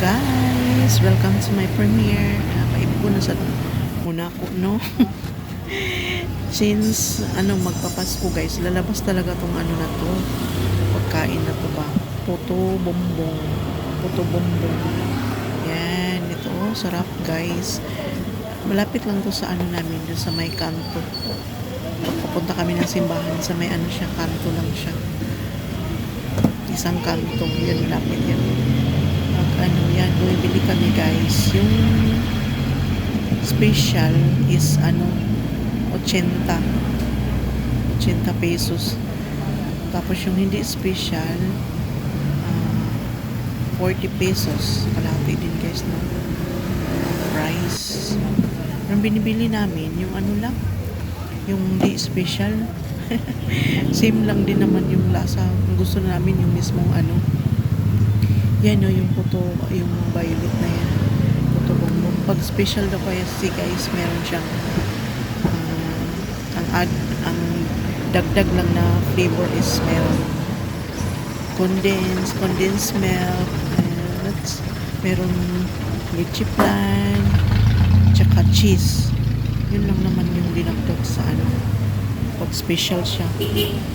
guys! Welcome to my premiere. Nakaib ko na sa muna ko, no? Since, ano, magpapasko guys, lalabas talaga tong ano na to. Pagkain na to ba? Puto bombong. Puto bombong. Yan, ito, oh, sarap guys. Malapit lang to sa ano namin, dun sa may kanto. Pagpapunta kami ng simbahan, sa may ano siya, kanto lang siya. Isang kanto, yun, malapit yan ano yan, bumibili kami guys. Yung special is ano, 80. 80 pesos. Tapos yung hindi special, ah, 40 pesos. Kalahati din guys, no? Price. Ang binibili namin, yung ano lang, yung hindi special. Same lang din naman yung lasa. Gusto namin yung mismong ano, yan o, yung puto, yung violet na yan. Puto bongbong. Pag special daw kaya si guys, meron siyang ah, ang ad, ang dagdag lang na flavor is meron condensed, condensed milk, that's, meron lychee plan, tsaka cheese. Yun lang naman yung dinagdag sa ano. Pag special siya.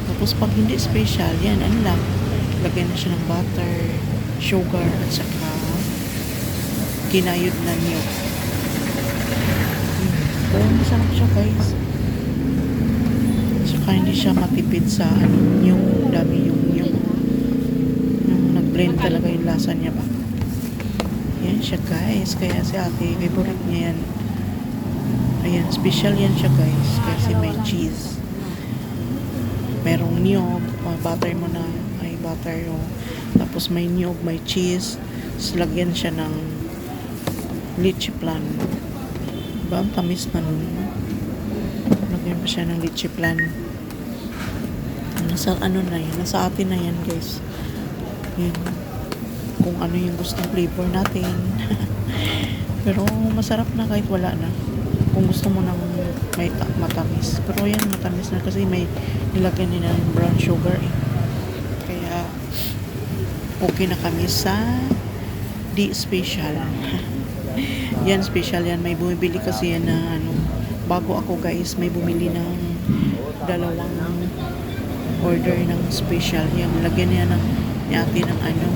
Tapos pag hindi special, yan, ano lang, lagyan na siya ng butter, sugar at saka kinayod na niyog. Hmm. Pero masarap siya guys. Saka hindi siya matipid sa ano, yung dami yung yung yung nag-blend talaga yung lasa niya ba. Yan siya guys. Kaya si ate, favorite niya yan. Ayan, special yan siya guys. Kasi may cheese. Merong niyog. Butter mo na. Butter yung tapos may niyog, may cheese. Tapos siya ng lychee plan. Diba? Ang tamis na nun. Lagyan pa siya ng lychee plan. Nasa ano na yan. Nasa atin na yan guys. Yun. Kung ano yung gustong flavor natin. Pero masarap na kahit wala na. Kung gusto mo ng may ta- matamis. Pero yan, matamis na kasi may nilagyan nila ng brown sugar eh. Okay na kami sa di special. yan special yan. May bumibili kasi yan na ano, bago ako guys, may bumili ng dalawang order ng special. Yan, lagyan niya ng ni ate ng ano,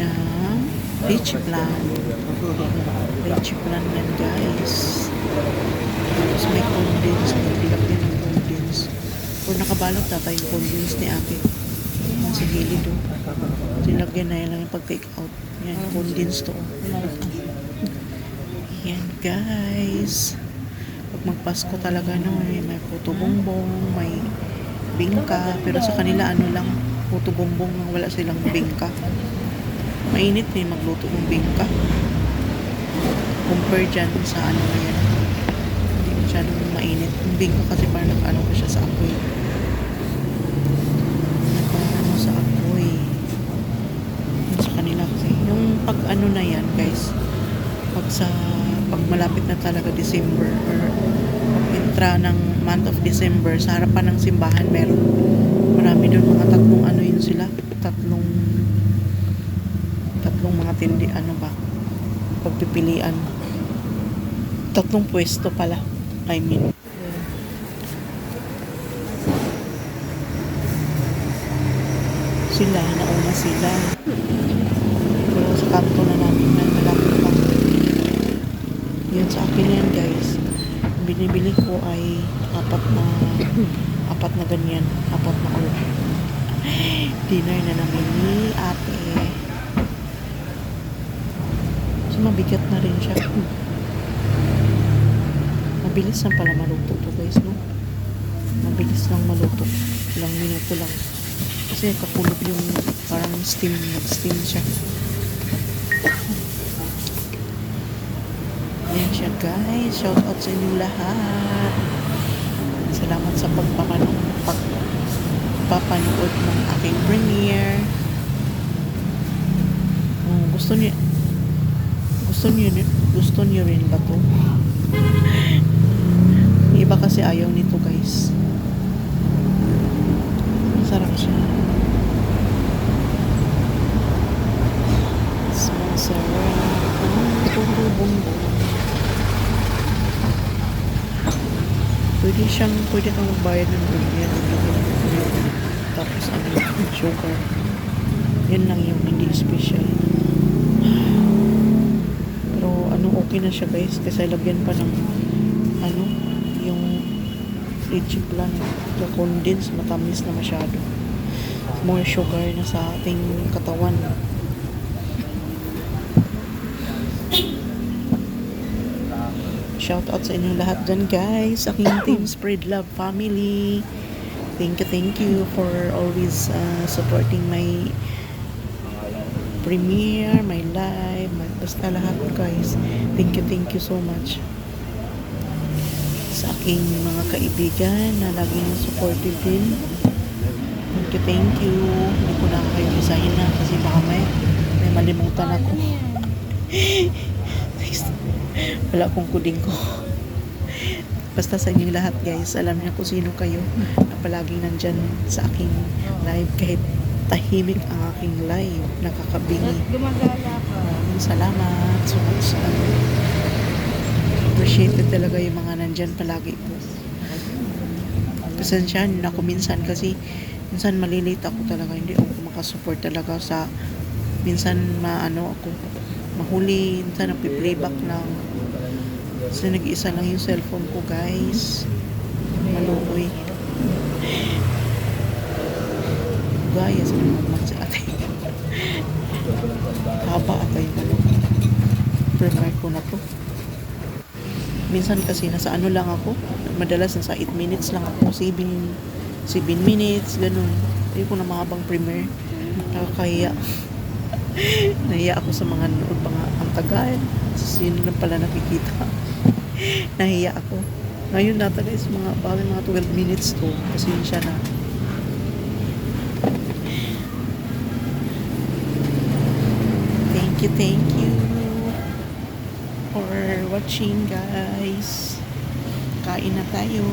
ng peach plan. Peach plan yan guys. Tapos may condensed. Nagbilak din ng condensed. Kung nakabalot na tayo yung condensed ni ate sa gilid oh. Sinlagyan na lang yung pag-take out. Yan, condensed to. Yan guys. Pag magpasko talaga no, may, may puto bongbong, may bingka. Pero sa kanila ano lang, puto bongbong lang wala silang bingka. Mainit eh magluto ng bingka. Compare dyan sa ano na yan. Hindi masyadong mainit. Yung bingka kasi parang naka-ano pa siya sa apoy ano sa apoy. Yun sa kanila kasi. Yung pag ano na yan, guys, pag sa, pag malapit na talaga December or pag intra ng month of December, sa harapan ng simbahan, meron marami doon mga tatlong ano yun sila, tatlong tatlong mga tindi, ano ba, pagpipilian. Tatlong pwesto pala. I mean. sila, nauna sila. Kanto na namin na malapit pa. Yan sa akin yan guys. Binibili ko ay apat na apat na ganyan. Apat na order. Dinner na namin ni ate. So mabigat na rin siya. Mabilis lang pala maluto to guys, no? Mabilis lang maluto. Ilang minuto lang. Kasi kakulog yung parang steam, nag-steam siya. Yan siya guys. Shout out sa inyo lahat. Salamat sa pagpapanood, pagpapanood ng aking premiere. Oh, gusto niyo gusto niyo gusto niyo rin ba to? Iba kasi ayaw nito guys. Masarap siya. Pwede siyang, pwede kang magbayad ng ganyan. Tapos ano, sugar. Yan lang yung hindi special. Pero ano, okay na siya guys. Kasi lagyan pa ng ano, yung lychee plan. Yung condense, matamis na masyado. More sugar na sa ating katawan. Shout out sa inyong lahat dyan guys. Aking Team Spread Love family. Thank you, thank you for always uh, supporting my premiere, my live, my, basta lahat guys. Thank you, thank you so much. Sa aking mga kaibigan na laging supportive din. Thank you, thank you. Hindi ko na kayo isahin na kasi baka may, may malimutan ako. Wala akong kuding ko. Basta sa inyong lahat guys, alam niyo kung sino kayo na palaging nandyan sa aking live kahit tahimik ang aking live, nakakabingi. Maraming salamat so much. appreciated talaga yung mga nandyan palagi po. Pasensya na ako minsan kasi minsan malilate ako talaga. Hindi ako makasupport talaga sa minsan maano ako mahuli, minsan nagpi-playback lang. Kasi nag-isa lang yung cellphone ko guys. Maluoy. Gaya sa mga sa ate. Haba ata yung ano. Premiere ko na to. Minsan kasi nasa ano lang ako. Madalas nasa 8 minutes lang ako. 7, 7 minutes, ganun. Hindi ko na mahabang premiere. Nakakahiya. Nahiya ako sa mga nood pa nga ang tagal. Sino na pala nakikita. Nahiya ako. Ngayon nata guys, mga, baka mga 12 minutes to. Pasensya na. Thank you, thank you for watching guys. Kain na tayo.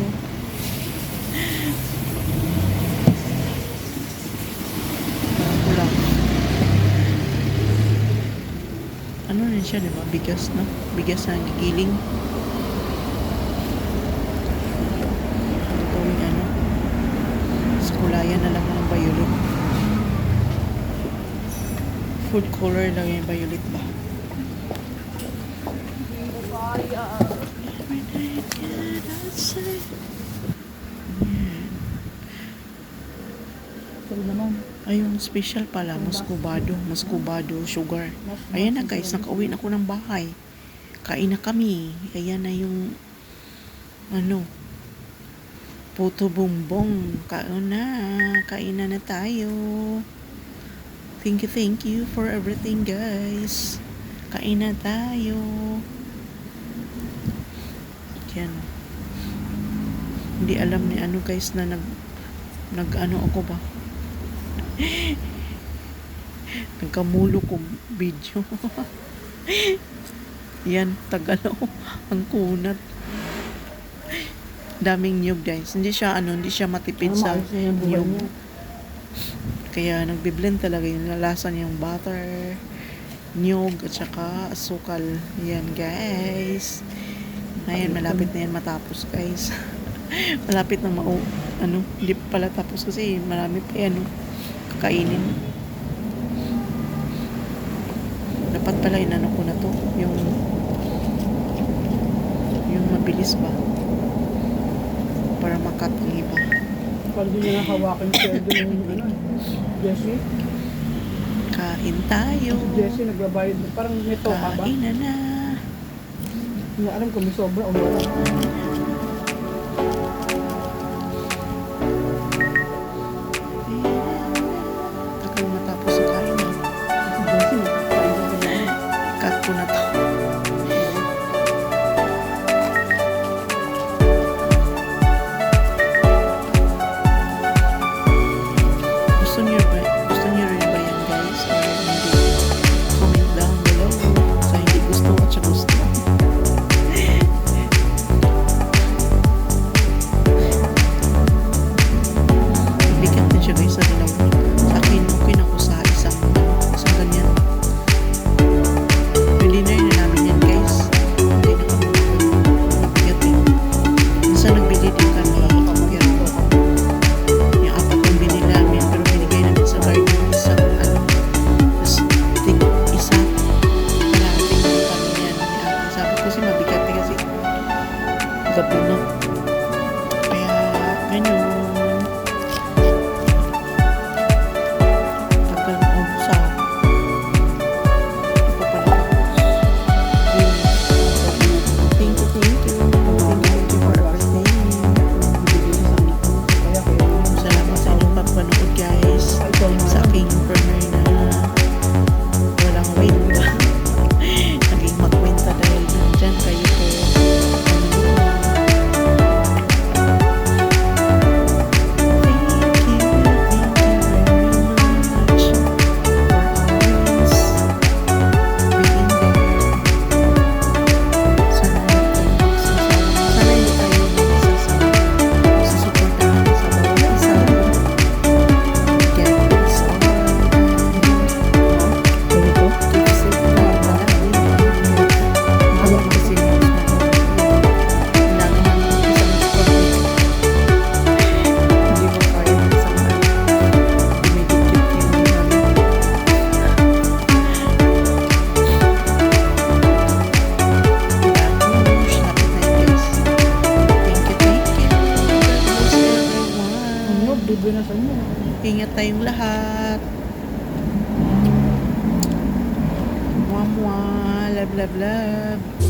Ano rin siya, di ba? Bigas, no? Bigas na gigiling. Gawing ano? Sa kulayan na lang ng violet. Food color lang yung violet ba? Ayun, special pala. Muscovado. Muscovado sugar. Ayan na guys, nakauwi na ako ng bahay. Kain na kami. Ayan na yung ano puto bumbong. Kain na. Kain na na tayo. Thank you, thank you for everything guys. Kain na tayo. Yan. Hindi alam ni ano guys na nag nag ano ako ba? Nagkamulo ko video. Yan, tagalaw. Ang kunat. Daming nyug guys. Hindi siya ano, hindi siya matipid sa niya. Kaya nagbiblend talaga yung lasa niyang butter, nyug, at saka asukal. Yan guys. Ayan, malapit na yan matapos guys. malapit na mau ano, hindi pa pala tapos kasi marami pa yan no, kakainin. Dapat pala yung ano ko na to, yung yung mabilis ba? Para makat ang iba. Pag di niya nakawakan siya doon yung ano, Jessie. Kain tayo. Jessie nagbabayad. Parang may toka ba? Kain na na. Hindi alam kung may sobra o wala. Lahat. Mwah, mwah. Love, love, love.